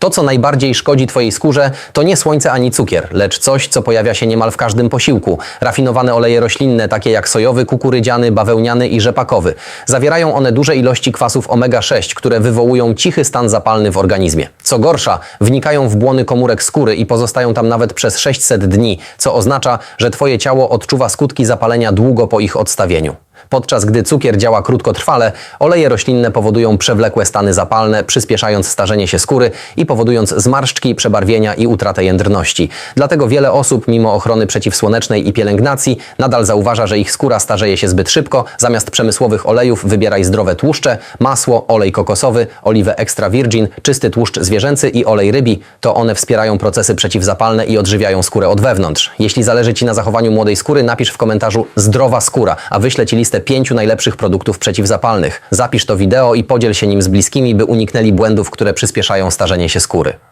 To, co najbardziej szkodzi Twojej skórze, to nie słońce ani cukier, lecz coś, co pojawia się niemal w każdym posiłku. Rafinowane oleje roślinne, takie jak sojowy, kukurydziany, bawełniany i rzepakowy. Zawierają one duże ilości kwasów omega-6, które wywołują cichy stan zapalny w organizmie. Co gorsza, wnikają w błony komórek skóry i pozostają tam nawet przez 600 dni, co oznacza, że Twoje ciało odczuwa skutki zapalenia długo po ich odstawieniu. Podczas gdy cukier działa krótkotrwale, oleje roślinne powodują przewlekłe stany zapalne, przyspieszając starzenie się skóry i powodując zmarszczki, przebarwienia i utratę jędrności. Dlatego wiele osób, mimo ochrony przeciwsłonecznej i pielęgnacji, nadal zauważa, że ich skóra starzeje się zbyt szybko. Zamiast przemysłowych olejów wybieraj zdrowe tłuszcze, masło, olej kokosowy, oliwę extra virgin, czysty tłuszcz zwierzęcy i olej rybi. To one wspierają procesy przeciwzapalne i odżywiają skórę od wewnątrz. Jeśli zależy Ci na zachowaniu młodej skóry, napisz w komentarzu zdrowa skóra, a wyślę Ci pięciu najlepszych produktów przeciwzapalnych. Zapisz to wideo i podziel się nim z bliskimi, by uniknęli błędów, które przyspieszają starzenie się skóry.